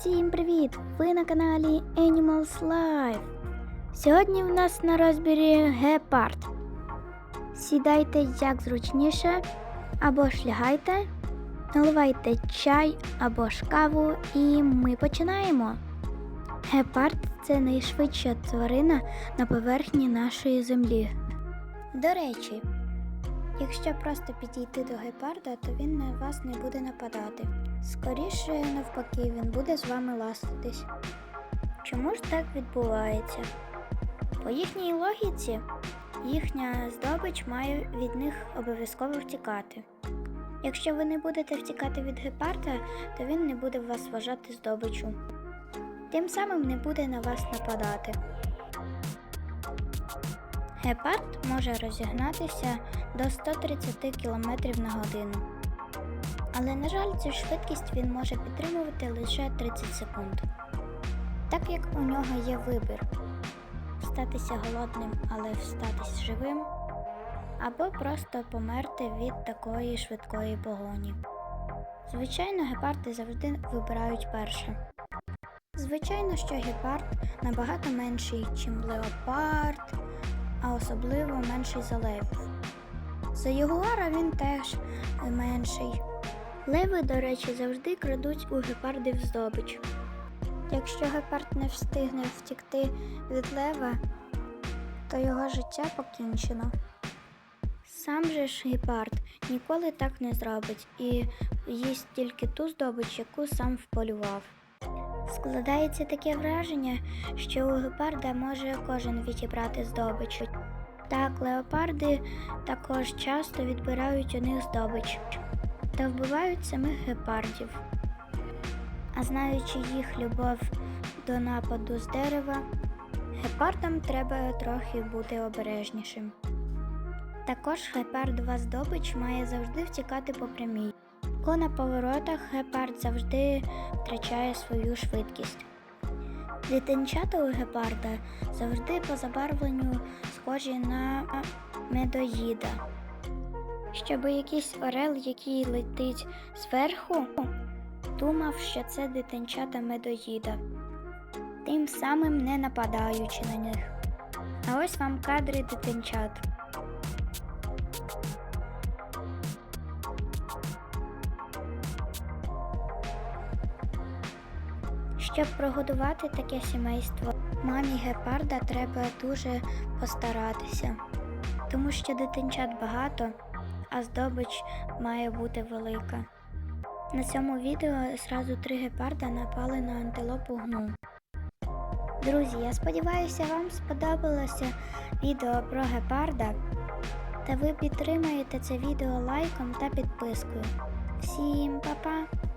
Всім привіт! Ви на каналі Animals Life. Сьогодні в нас на розбірі гепард. Сідайте як зручніше, або ж лягайте, наливайте чай або ж каву, і ми починаємо. Гепард це найшвидша тварина на поверхні нашої землі. До речі, якщо просто підійти до гепарда, то він на вас не буде нападати. Скоріше, навпаки, він буде з вами ластитись. Чому ж так відбувається? По їхній логіці, їхня здобич має від них обов'язково втікати. Якщо ви не будете втікати від гепарда, то він не буде вас вважати здобичу. Тим самим не буде на вас нападати. Гепард може розігнатися до 130 км на годину. Але, на жаль, цю швидкість він може підтримувати лише 30 секунд. Так як у нього є вибір статися голодним, але встатись живим, або просто померти від такої швидкої погоні. Звичайно, гепарди завжди вибирають перше. Звичайно, що гепард набагато менший, ніж леопард, а особливо менший за левів. За ягуара він теж менший. Леви, до речі, завжди крадуть у гепардів здобич. Якщо гепард не встигне втікти від лева, то його життя покінчено. Сам же ж гепард ніколи так не зробить і їсть тільки ту здобич, яку сам вполював. Складається таке враження, що у гепарда може кожен відібрати здобич. Так, леопарди також часто відбирають у них здобич та вбивають самих гепардів. А знаючи їх любов до нападу з дерева, гепардам треба трохи бути обережнішим. Також гепардова здобич має завжди втікати по прямій, бо на поворотах гепард завжди втрачає свою швидкість. Дитинчата у гепарда завжди по забарвленню схожі на медоїда. Щоб якийсь орел, який летить зверху, думав, що це дитинчата медоїда, тим самим не нападаючи на них. А ось вам кадри дитинчат. Щоб прогодувати таке сімейство, мамі гепарда треба дуже постаратися, тому що дитинчат багато, а здобич має бути велика. На цьому відео зразу три гепарда напали на антилопу гну. Друзі, я сподіваюся, вам сподобалося відео про гепарда, та ви підтримаєте це відео лайком та підпискою. Всім па-па!